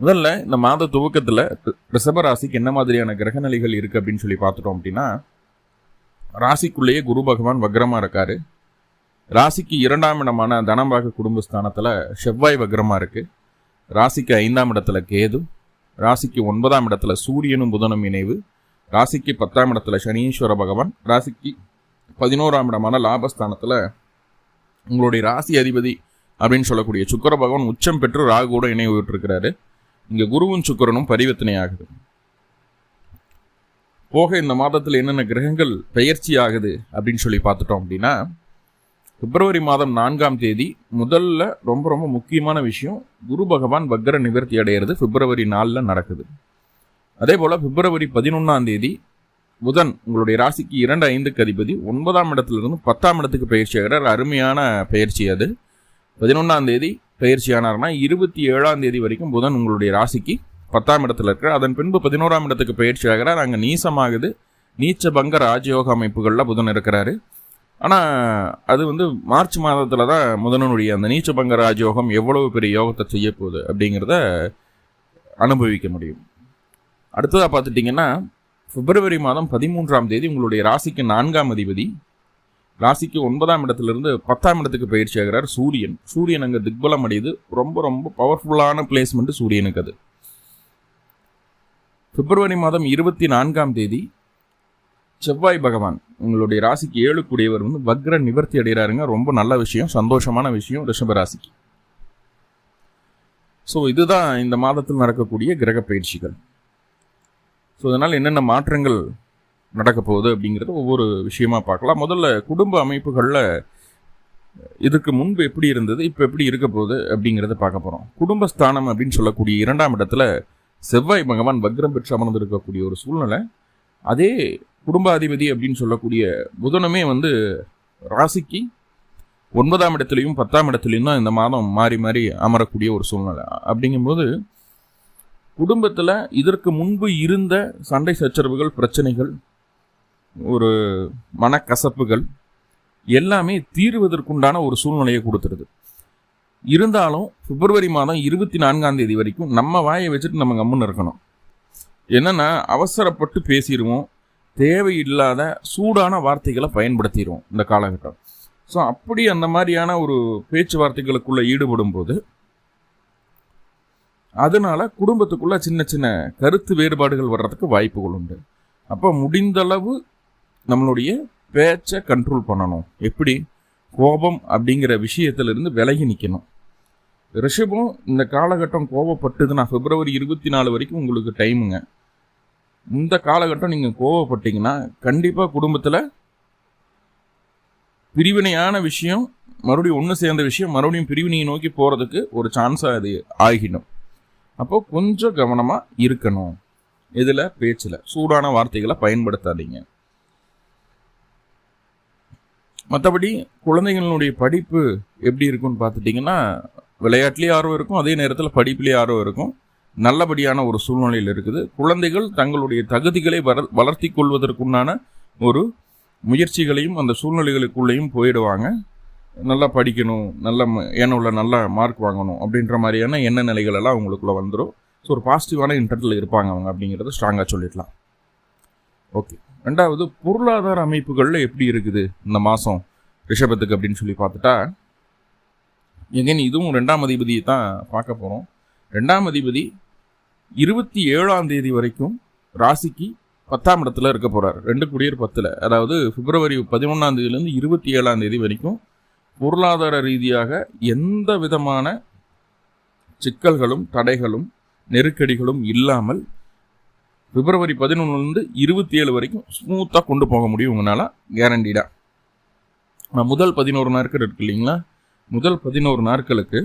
முதல்ல இந்த மாத துவக்கத்தில் ரிஷப ராசிக்கு என்ன மாதிரியான கிரகநிலைகள் இருக்குது அப்படின்னு சொல்லி பார்த்துட்டோம் அப்படின்னா ராசிக்குள்ளேயே குரு பகவான் வக்ரமாக இருக்காரு. ராசிக்கு இரண்டாம் இடமான தனம்பாக குடும்பஸ்தானத்தில் செவ்வாய் வக்ரமாக இருக்குது ராசிக்கு ஐந்தாம் இடத்துல கேது. ராசிக்கு ஒன்பதாம் இடத்துல சூரியனும் புதனும் இணைவு. ராசிக்கு பத்தாம் இடத்துல சனீஸ்வர பகவான். ராசிக்கு பதினோராம் இடமான லாபஸ்தானத்தில் உங்களுடைய ராசி அதிபதி அப்படின்னு சொல்லக்கூடிய சுக்கர பகவான் உச்சம் பெற்று ராகு கூட இணைவு விட்டுருக்கிறாரு இங்கே குருவும் சுக்கரனும் பரிவர்த்தனை ஆகுது போக இந்த மாதத்தில் என்னென்ன கிரகங்கள் பெயர்ச்சி ஆகுது அப்படின்னு சொல்லி பார்த்துட்டோம் அப்படின்னா பிப்ரவரி மாதம் நான்காம் தேதி முதல்ல ரொம்ப ரொம்ப முக்கியமான விஷயம் குரு பகவான் வக்ர நிவர்த்தி அடையிறது பிப்ரவரி நாலில் நடக்குது. அதே போல் பிப்ரவரி பதினொன்றாம் தேதி புதன் உங்களுடைய ராசிக்கு இரண்டு ஐந்துக்கு அதிபதி ஒன்பதாம் இடத்துலேருந்து பத்தாம் இடத்துக்கு பயிற்சி ஆகிறார். அருமையான பயிற்சி அது. பதினொன்றாம் தேதி பயிற்சியானார்னா இருபத்தி ஏழாம் தேதி வரைக்கும் புதன் உங்களுடைய ராசிக்கு பத்தாம் இடத்துல இருக்கிற அதன் பின்பு பதினோராம் இடத்துக்கு பயிற்சி ஆகிறார். அங்கே நீசமாகுது. நீச்ச பங்க ராஜயோக அமைப்புகளில் புதன் இருக்கிறாரு. ஆனால் அது வந்து மார்ச் மாதத்தில் தான் முதனனுடைய அந்த நீச்ச பங்க ராஜயோகம் எவ்வளவு பெரிய யோகத்தை செய்ய போகுது அப்படிங்கிறத அனுபவிக்க முடியும். அடுத்ததாக பார்த்துட்டிங்கன்னா பிப்ரவரி மாதம் பதிமூன்றாம் தேதி உங்களுடைய ராசிக்கு நான்காம் அதிபதி ராசிக்கு ஒன்பதாம் இடத்துலேருந்து பத்தாம் இடத்துக்கு பயிற்சி ஆகிறார் சூரியன். சூரியன் அங்கே திக்பலம் அடையுது. ரொம்ப ரொம்ப பவர்ஃபுல்லான பிளேஸ்மெண்ட் சூரியனுக்கு அது. பிப்ரவரி மாதம் இருபத்தி நான்காம் தேதி செவ்வாய் பகவான் உங்களுடைய ராசிக்கு ஏழு கூடியவர் வந்து வக்ர நிவர்த்தி அடைகிறாருங்க. ரொம்ப நல்ல விஷயம் சந்தோஷமான விஷயம் ரிஷப ராசிக்கு. ஸோ இதுதான் இந்த மாதத்தில் நடக்கக்கூடிய கிரக பயிற்சிகள். ஸோ அதனால் என்னென்ன மாற்றங்கள் நடக்க போகுது அப்படிங்கிறது ஒவ்வொரு விஷயமா பார்க்கலாம். முதல்ல குடும்ப அமைப்புகளில் இதுக்கு முன்பு எப்படி இருந்தது இப்போ எப்படி இருக்க போகுது அப்படிங்கிறத பார்க்க போகிறோம் குடும்பஸ்தானம் அப்படின்னு சொல்லக்கூடிய இரண்டாம் இடத்துல செவ்வாய் பகவான் வக்ரம் பெற்று அமர்ந்திருக்கக்கூடிய ஒரு சூழ்நிலை. அதே குடும்பாதிபதி அப்படின்னு சொல்லக்கூடிய புதனமே வந்து ராசிக்கு ஒன்பதாம் இடத்துலையும் பத்தாம் இடத்துலையும் தான் இந்த மாதம் மாறி மாறி அமரக்கூடிய ஒரு சூழ்நிலை. அப்படிங்கும்போது குடும்பத்தில் இதற்கு முன்பு இருந்த சண்டை சச்சரவுகள் பிரச்சனைகள் ஒரு மனக்கசப்புகள் எல்லாமே தீர்வதற்குண்டான ஒரு சூழ்நிலையை கொடுத்துருது. இருந்தாலும் பிப்ரவரி மாதம் இருபத்தி நான்காம் தேதி வரைக்கும் நம்ம வாயை வச்சுட்டு நம்ம கம்முன்னு இருக்கணும். என்னென்னா அவசரப்பட்டு பேசிடுவோம். தேவையில்லாத சூடான வார்த்தைகளை பயன்படுத்திடுவோம் இந்த காலகட்டம். ஸோ அப்படி அந்த மாதிரியான ஒரு பேச்சுவார்த்தைகளுக்குள்ளே ஈடுபடும் போது அதனால குடும்பத்துக்குள்ளே சின்ன சின்ன கருத்து வேறுபாடுகள் வர்றதுக்கு வாய்ப்புகள் உண்டு. அப்போ முடிந்தளவு நம்மளுடைய பேச்சை கண்ட்ரோல் பண்ணணும். எப்படி? கோபம் அப்படிங்கிற விஷயத்திலிருந்து விலகி நிற்கணும் ரிஷபம் இந்த காலகட்டம் கோபப்பட்டதுன்னா பிப்ரவரி இருபத்தி நாலு வரைக்கும் உங்களுக்கு டைமுங்க இந்த காலகட்டம் நீங்கள் கோவப்பட்டீங்கன்னா கண்டிப்பாக குடும்பத்தில் பிரிவினையான விஷயம் மறுபடியும் ஒன்று சேர்ந்த விஷயம் மறுபடியும் பிரிவினையை நோக்கி போகிறதுக்கு ஒரு சான்ஸாக அது ஆகிடும். அப்போ கொஞ்சம் கவனமாக இருக்கணும். இதில் பேச்சில். சூடான வார்த்தைகளை பயன்படுத்தாதீங்க. மற்றபடி குழந்தைகளினுடைய படிப்பு எப்படி இருக்கும்னு பார்த்துட்டிங்கன்னா விளையாட்டுலேயே ஆர்வம் இருக்கும் அதே நேரத்தில் படிப்புலேயே ஆர்வம் இருக்கும். நல்லபடியான ஒரு சூழ்நிலையில் இருக்குது. குழந்தைகள் தங்களுடைய தகுதிகளை வர வளர்த்தி கொள்வதற்குண்டான ஒரு முயற்சிகளையும் அந்த சூழ்நிலைகளுக்குள்ளேயும் போயிடுவாங்க. நல்லா படிக்கணும் நல்ல ஏனுள்ள நல்ல மார்க் வாங்கணும் அப்படின்ற மாதிரியான எண்ண நிலைகள் எல்லாம் வந்துடும் ஸோ ஒரு பாசிட்டிவான இன்டர்னல் இருப்பாங்க அவங்க அப்படிங்கிறத ஸ்ட்ராங்காக சொல்லிடலாம். ஓகே ரெண்டாவது பொருளாதார அமைப்புகளில் எப்படி இருக்குது இந்த மாதம் ரிஷபத்துக்கு அப்படின்னு சொல்லி பார்த்துட்டா எங்கேன்னு இதுவும் ரெண்டாம் அதிபதியை தான் பார்க்க போகிறோம் ரெண்டாம் அதிபதி இருபத்தி ஏழாம் தேதி வரைக்கும் ராசிக்கு பத்தாம் இடத்துல இருக்க போகிறார் ரெண்டு குடியர் பத்தில். அதாவது பிப்ரவரி பதினொன்றாம் தேதியிலேருந்து இருபத்தி ஏழாம் தேதி வரைக்கும் பொருளாதார ரீதியாக எந்த விதமான சிக்கல்களும் தடைகளும் நெருக்கடிகளும் இல்லாமல் பிப்ரவரி பதினொன்றுலேருந்து இருபத்தி ஏழு வரைக்கும் ஸ்மூத்தாக கொண்டு போக முடியும் உங்களால் கேரண்டீடாக முதல் பதினோரு நாட்கள் இருக்கு இல்லைங்களா? முதல் பதினோரு நாட்களுக்கு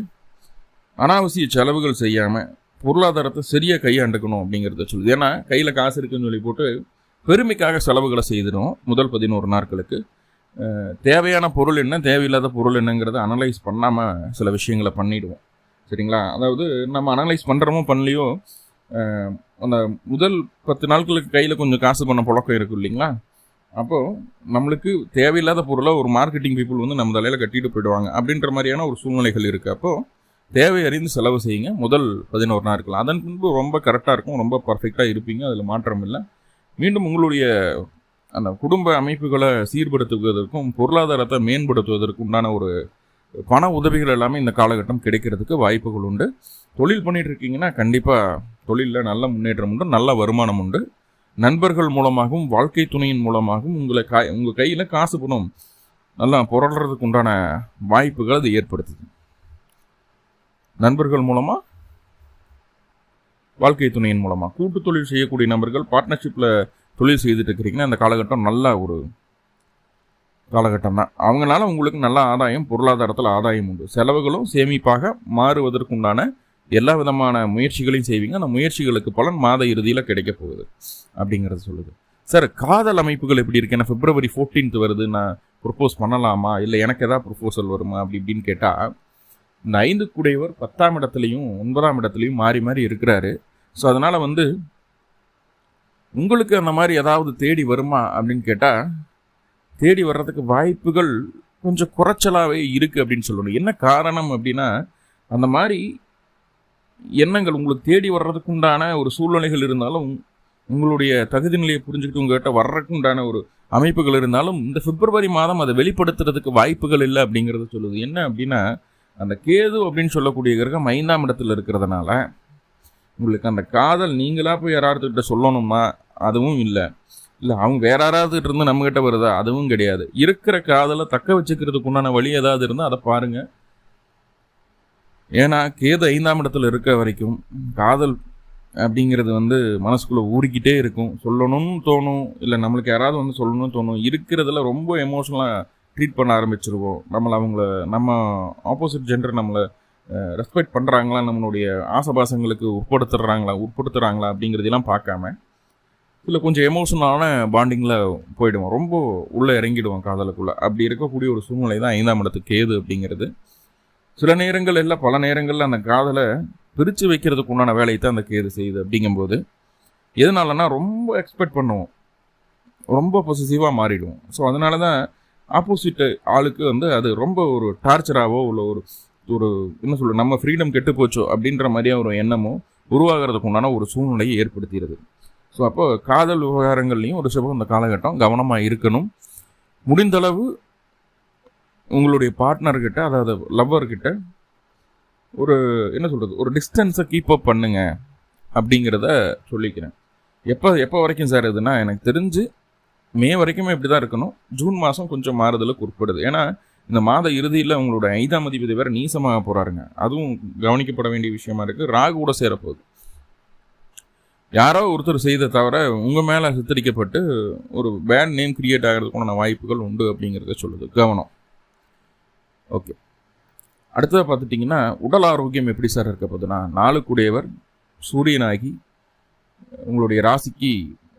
அனாவசிய செலவுகள் செய்யாமல் பொருளாதாரத்தை சரியாக கையாண்டுக்கணும் அப்படிங்கிறத சொல்லுது. ஏன்னா கையில் காசு இருக்குன்னு சொல்லி போட்டு பெருமைக்காக செலவுகளை செய்திடும் முதல் பதினோரு நாட்களுக்கு. தேவையான பொருள் என்ன தேவையில்லாத பொருள் என்னங்கிறத அனலைஸ் பண்ணாமல் சில விஷயங்களை பண்ணிடுவோம். சரிங்களா? அதாவது நம்ம அனலைஸ் பண்ணுறோமோ பண்ணலையோ அந்த முதல் பத்து நாட்களுக்கு கையில் கொஞ்சம் காசு பண்ண புழக்கம் இருக்கும் இல்லைங்களா? அப்போது நம்மளுக்கு தேவையில்லாத பொருளை ஒரு மார்க்கெட்டிங் பீப்புள் வந்து நம்ம தலையில் கட்டிட்டு போயிடுவாங்க அப்படின்ற மாதிரியான ஒரு சூழ்நிலைகள் இருக்குது அப்போது தேவை அறிந்து செலவு செய்யுங்க. முதல் பதினோரு நாட்கள் அதன் பின்பு ரொம்ப கரெக்டாக இருக்கும். ரொம்ப பர்ஃபெக்டாக இருப்பீங்க. அதில் மாற்றம் இல்லை. மீண்டும் உங்களுடைய அந்த குடும்ப அமைப்புகளை சீர்படுத்துவதற்கும் பொருளாதாரத்தை மேம்படுத்துவதற்கு உண்டான ஒரு பண உதவிகள் எல்லாமே இந்த காலகட்டம் கிடைக்கிறதுக்கு வாய்ப்புகள் உண்டு. தொழில் பண்ணிகிட்டு இருக்கீங்கன்னா கண்டிப்பாக தொழிலில் நல்ல முன்னேற்றம் உண்டு நல்ல வருமானம் உண்டு. நண்பர்கள் மூலமாகவும் வாழ்க்கை துணையின் மூலமாகவும் உங்களை கா உங்கள் கையில் காசு பணம் நல்லா புரடுறதுக்கு உண்டான வாய்ப்புகள் அது ஏற்படுத்துது. நண்பர்கள் மூலமாக வாழ்க்கை துணையின் மூலமாக கூட்டு தொழில் செய்யக்கூடிய நபர்கள் பார்ட்னர்ஷிப்பில் தொழில் செய்துட்டு இருக்கிறீங்கன்னா அந்த காலகட்டம் நல்ல ஒரு காலகட்டம் தான் அவங்களால உங்களுக்கு நல்ல ஆதாயம் பொருளாதாரத்தில் ஆதாயம் உண்டு. செலவுகளும் சேமிப்பாக மாறுவதற்குண்டான எல்லா விதமான முயற்சிகளையும் செய்வீங்க. அந்த முயற்சிகளுக்கு பலன் மாத இறுதியில் கிடைக்க போகுது. அப்படிங்கிறது சொல்லுது. சார் காதல் அமைப்புகள் எப்படி இருக்கு? ஏன்னா பிப்ரவரி 14th வருது நான் ப்ரொப்போஸ் பண்ணலாமா? இல்லை எனக்கு ஏதாவது ப்ரொப்போசல் வருமா? அப்படி இப்படின்னு கேட்டால் இந்த ஐந்து குடையவர் பத்தாம் இடத்துலையும் ஒன்பதாம் இடத்துலையும் மாறி மாறி இருக்கிறாரு. ஸோ அதனால் வந்து உங்களுக்கு அந்த மாதிரி ஏதாவது தேடி வருமா? அப்படின்னு கேட்டால் தேடி வர்றதுக்கு வாய்ப்புகள் கொஞ்சம் குறைச்சலாகவே இருக்குது அப்படின்னு சொல்லணும். என்ன காரணம் அப்படின்னா அந்த மாதிரி எண்ணங்கள் உங்களுக்கு தேடி வர்றதுக்கு உண்டான ஒரு சூழ்நிலைகள் இருந்தாலும் உங்களுடைய தகுதி நிலையை புரிஞ்சுக்கிட்டு உங்ககிட்ட வர்றதுக்கு உண்டான ஒரு அமைப்புகள் இருந்தாலும் இந்த பிப்ரவரி மாதம் அதை வெளிப்படுத்துறதுக்கு வாய்ப்புகள் இல்லை அப்படிங்கிறத சொல்லுது. என்ன அப்படின்னா அந்த கேது அப்படின்னு சொல்லக்கூடிய கிரகம் ஐந்தாம் இடத்துல இருக்கிறதுனால உங்களுக்கு அந்த காதல் நீங்களாக போய் யாராவது சொல்லணுமா? அதுவும் இல்லை. இல்லை அவங்க வேற யாராவது இருந்து நம்மகிட்ட வருதா? அதுவும் கிடையாது. இருக்கிற காதலை தக்க வச்சுக்கிறதுக்கு உண்டான வழி ஏதாவது இருந்தால் அதை பாருங்கள் ஏன்னா கேது ஐந்தாம் இடத்துல இருக்க வரைக்கும் காதல் அப்படிங்கிறது வந்து மனசுக்குள்ளே ஊறிக்கிட்டே இருக்கும். சொல்லணும்னு தோணும் இல்லை நம்மளுக்கு யாராவது வந்து சொல்லணும்னு தோணும் இருக்கிறதுல ரொம்ப எமோஷனலாக ட்ரீட் பண்ண ஆரம்பிச்சிருவோம். நம்மளை அவங்கள நம்ம ஆப்போசிட் ஜெண்டர் நம்மளை ரெஸ்பெக்ட் பண்ணுறாங்களா நம்மளுடைய ஆசபாசங்களுக்கு உட்படுத்துறாங்களா உட்படுத்துகிறாங்களா அப்படிங்கிறதெல்லாம் பார்க்காம இல்லை கொஞ்சம் எமோஷனலான பாண்டிங்கில் போயிடுவோம். ரொம்ப உள்ளே இறங்கிடுவோம் காதலுக்குள்ளே. அப்படி இருக்கக்கூடிய ஒரு சூழ்நிலை தான் ஐந்தாம் இடத்துக்கு கேது அப்படிங்கிறது. சில நேரங்கள் இல்லை பல நேரங்களில் அந்த காதலை பிரித்து வைக்கிறதுக்கு உண்டான வேலையை தான் அந்த கேது செய்யுது அப்படிங்கும்போது எதனாலனா ரொம்ப எக்ஸ்பெக்ட் பண்ணுவோம். ரொம்ப பொசிசிவாக மாறிடுவோம். ஸோ அதனால தான் ஆப்போசிட் ஆளுக்கு வந்து அது ரொம்ப ஒரு டார்ச்சராகவோ இல்லை ஒரு ஒரு என்ன சொல்ல நம்ம ஃப்ரீடம் கெட்டு போச்சோ அப்படின்ற மாதிரியே ஒரு எண்ணமோ உருவாகிறதுக்கு உண்டான ஒரு சூழ்நிலையை ஏற்படுத்திடுது. ஸோ அப்போ காதல் விவகாரங்கள்லையும் ஒரு சிவம் இந்த காலகட்டம் கவனமாக இருக்கணும். முடிந்தளவு உங்களுடைய பார்ட்னர்கிட்ட அதாவது லவ்வர்கிட்ட ஒரு என்ன சொல்கிறது ஒரு டிஸ்டன்ஸை கீப் அப் பண்ணுங்க அப்படிங்கிறத சொல்லிக்கிறேன். எப்போ எப்போ வரைக்கும் சார் இதுனா எனக்கு தெரிஞ்சு மே வரைக்குமே இப்படி தான் இருக்கணும். ஜூன் மாதம் கொஞ்சம் மாறுதலுக்கு உட்படுது. ஏன்னா இந்த மாத இறுதியில் உங்களோட ஐந்தாம் அதிபதி வேறு நீசமாக போகிறாருங்க அதுவும் கவனிக்கப்பட வேண்டிய விஷயமா இருக்குது ராகு கூட சேரப்போகுது. யாரோ ஒருத்தர் செய்த தவிர உங்கள் மேலே சித்தரிக்கப்பட்டு ஒரு பேட் நேம் கிரியேட் ஆகிறதுக்குண்டான வாய்ப்புகள் உண்டு அப்படிங்கிறத சொல்லுது. கவனம். ஓகே. அடுத்ததாக பார்த்துட்டிங்கன்னா உடல் ஆரோக்கியம் எப்படி சார் இருக்க போதுன்னா நாளுக்குடையவர் சூரியனாகி உங்களுடைய ராசிக்கு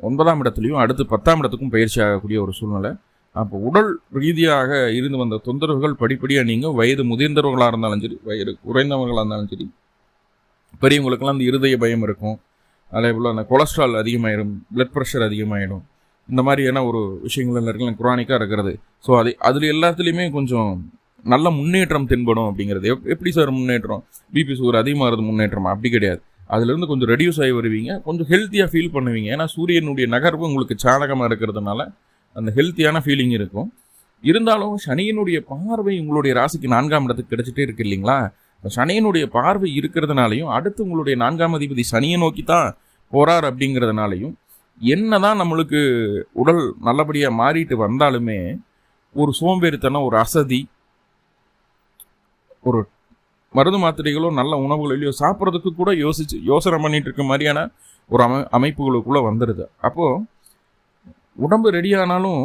ஒன்பதாம் இடத்துலையும் அடுத்து பத்தாம் இடத்துக்கும் பயிற்சி ஆகக்கூடிய ஒரு சூழ்நிலை. அப்போ உடல் ரீதியாக இருந்து வந்த தொந்தரவுகள் படிப்படியாக நீங்கள் வயது முதிர்ந்தவர்களாக இருந்தாலும் சரி வயது குறைந்தவர்களாக இருந்தாலும் சரி பெரியவங்களுக்கெல்லாம் அந்த இருதய பயம் இருக்கும். அதே போல் அந்த கொலஸ்ட்ரால் அதிகமாயிடும் பிளட் ப்ரெஷர் அதிகமாகிடும் இந்த மாதிரியான ஒரு விஷயங்கள் இருக்கலாம் குரானிக்காக இருக்கிறது. ஸோ அது அதில் எல்லாத்துலேயுமே கொஞ்சம் நல்ல முன்னேற்றம் தென்படும் அப்படிங்கிறது. எப் எப்படி சார் முன்னேற்றம்? பிபி சுகர் அதிகமாகிறது முன்னேற்றம்? அப்படி கிடையாது. அதுலேருந்து கொஞ்சம் ரெடியூஸ் ஆகி வருவீங்க. கொஞ்சம் ஹெல்த்தியாக ஃபீல் பண்ணுவீங்க. ஏன்னா சூரியனுடைய நகர்வு உங்களுக்கு சாதகமாக இருக்கிறதுனால அந்த ஹெல்த்தியான ஃபீலிங் இருக்கும். இருந்தாலும் சனியினுடைய பார்வை உங்களுடைய ராசிக்கு நான்காம் இடத்துக்கு கிடைச்சிட்டே இருக்கு இல்லைங்களா? இப்ப சனியினுடைய பார்வை இருக்கிறதுனாலையும் அடுத்து உங்களுடைய நான்காம் அதிபதி சனியை நோக்கி தான் போறார் அப்படிங்கிறதுனாலையும் என்ன தான் நம்மளுக்கு உடல் நல்லபடியாக மாறிட்டு வந்தாலுமே ஒரு சோம்பேறித்தனம் ஒரு அசதி ஒரு மருந்து மாத்திரைகளோ நல்ல உணவுகளிலையோ சாப்பிட்றதுக்கு கூட யோசிச்சு யோசனை பண்ணிட்டு இருக்க மாதிரியான ஒரு அமை அமைப்புகளுக்குள்ளே வந்துடுது அப்போது உடம்பு ரெடி ஆனாலும்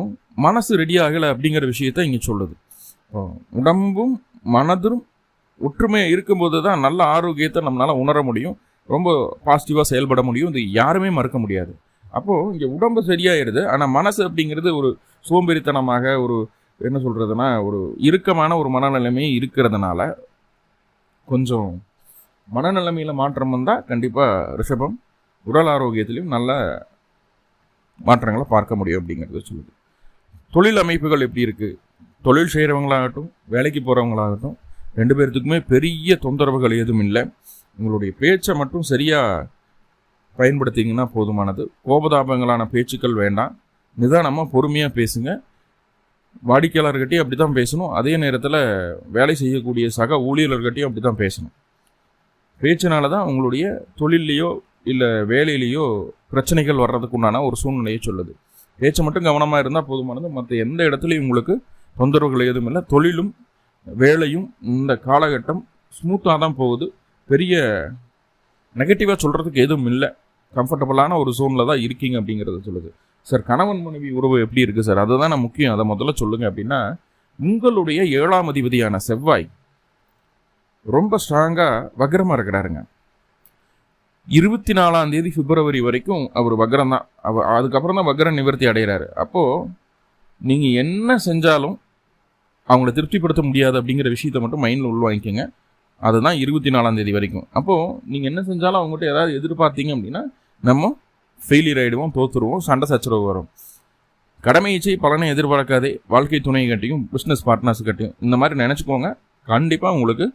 மனசு ரெடி ஆகலை அப்படிங்கிற விஷயத்த இங்கே சொல்லுது. உடம்பும் மனதும் ஒற்றுமையாக இருக்கும்போது தான் நல்ல ஆரோக்கியத்தை நம்மளால் உணர முடியும். ரொம்ப பாசிட்டிவாக செயல்பட முடியும். இது யாருமே மறுக்க முடியாது. அப்போது இங்கே உடம்பு சரியாயிடுது ஆனால் மனசு அப்படிங்கிறது ஒரு சோம்பேறித்தனமாக ஒரு என்ன சொல்கிறதுனா ஒரு இறுக்கமான ஒரு மனநிலைமை இருக்கிறதுனால கொஞ்சம் மனநிலைமையில் மாற்றம் வந்தால் கண்டிப்பாக ரிஷபம் உடல் ஆரோக்கியத்திலையும் நல்ல மாற்றங்களை பார்க்க முடியும் அப்படிங்கிறத சொல்லுது. தொழில் அமைப்புகள் எப்படி இருக்குது தொழில் செய்கிறவங்களாகட்டும் வேலைக்கு போகிறவங்களாகட்டும் ரெண்டு பேர்த்துக்குமே பெரிய தொந்தரவுகள் எதுவும் இல்லை. உங்களுடைய பேச்சை மட்டும் சரியாக பயன்படுத்திங்கன்னா போதுமானது. கோபதாபங்களான பேச்சுக்கள் வேண்டாம். நிதானமாக பொறுமையாக பேசுங்க. வாடிக்கையாளர்கிட்டையும் அப்படி தான் பேசணும். அதே நேரத்தில் வேலை செய்யக்கூடிய சக ஊழியர்கள்கிட்டையும் அப்படி தான் பேசணும். பேச்சினால தான் உங்களுடைய தொழிலையோ இல்லை வேலையிலேயோ பிரச்சனைகள் வர்றதுக்கு உண்டான ஒரு சூழ்நிலையை சொல்லுது. பேச்சு மட்டும் கவனமாக இருந்தால் போதுமானது. மற்ற எந்த இடத்துலையும் உங்களுக்கு தொந்தரவுகள் எதுவும் இல்லை. தொழிலும் வேலையும் இந்த காலகட்டம் ஸ்மூத்தாக தான் போகுது. பெரிய நெகட்டிவாக சொல்கிறதுக்கு எதுவும் இல்லை. கம்ஃபர்டபுளான ஒரு சோனில் தான் இருக்கீங்க அப்படிங்கிறத சொல்லுது. சார் கணவன் மனைவி உறவு எப்படி இருக்குது சார்? அதுதான் நான் முக்கியம். அதை முதல்ல சொல்லுங்க அப்படின்னா உங்களுடைய ஏழாம் அதிபதியான செவ்வாய் ரொம்ப ஸ்ட்ராங்காக வக்ரமாக இருக்கிறாருங்க. இருபத்தி நாலாம் தேதி பிப்ரவரி வரைக்கும் அவர் வக்ரம் தான். அவ அதுக்கப்புறம் தான் வக்ரம் நிவர்த்தி அடைகிறாரு. அப்போது நீங்கள் என்ன செஞ்சாலும் அவங்கள திருப்திப்படுத்த முடியாது அப்படிங்கிற விஷயத்தை மட்டும் மைண்டில் உள்வாங்கிக்கோங்க. அதுதான் இருபத்தி நாலாம் தேதி வரைக்கும். அப்போது நீங்கள் என்ன செஞ்சாலும் அவங்ககிட்ட ஏதாவது எதிர்பார்த்தீங்க அப்படின்னா நம்ம ஃபெயிலியர் ஆகிடுவோம் தோத்துருவோம் சண்டை சச்சரவு வரும். கடமை பலனை எதிர்பார்க்காதே வாழ்க்கை துணை கட்டியும் பிஸ்னஸ் பார்ட்னர்ஸ் கட்டியும் இந்த மாதிரி நினச்சிக்கோங்க. கண்டிப்பாக உங்களுக்கு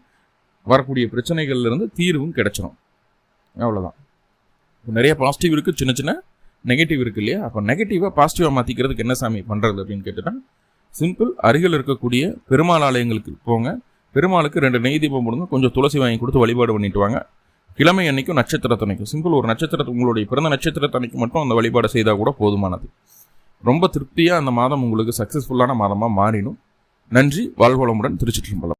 வரக்கூடிய பிரச்சனைகள்லேருந்து தீர்வும் கிடைச்சிடும் அவ்வளோதான் நிறைய பாசிட்டிவ் இருக்குது சின்ன சின்ன நெகட்டிவ் இருக்கு இல்லையா? அப்போ நெகட்டிவாக பாசிட்டிவாக மாற்றிக்கிறதுக்கு என்ன சாமி பண்ணுறது அப்படின்னு கேட்டுட்டா சிம்பிள் அருகில் இருக்கக்கூடிய பெருமாள் ஆலயங்களுக்கு போங்க. பெருமாளுக்கு ரெண்டு நெய் தீபம் போடுங்க கொஞ்சம் துளசி வாங்கி கொடுத்து வழிபாடு பண்ணிட்டு வாங்க. கிழமை அன்னைக்கும் நட்சத்திரத்தனைக்கும் சிம்பிள் ஒரு நட்சத்திரத்து உங்களுடைய பிறந்த நட்சத்திரத்தனைக்கு மட்டும் அந்த வழிபாடு செய்தால் கூட போதுமானது. ரொம்ப திருப்தியாக அந்த மாதம் உங்களுக்கு சக்ஸஸ்ஃபுல்லான மாதமாக மாறிடும் நன்றி வாழ்வளமுடன் திருச்சிற்றம்பலம்.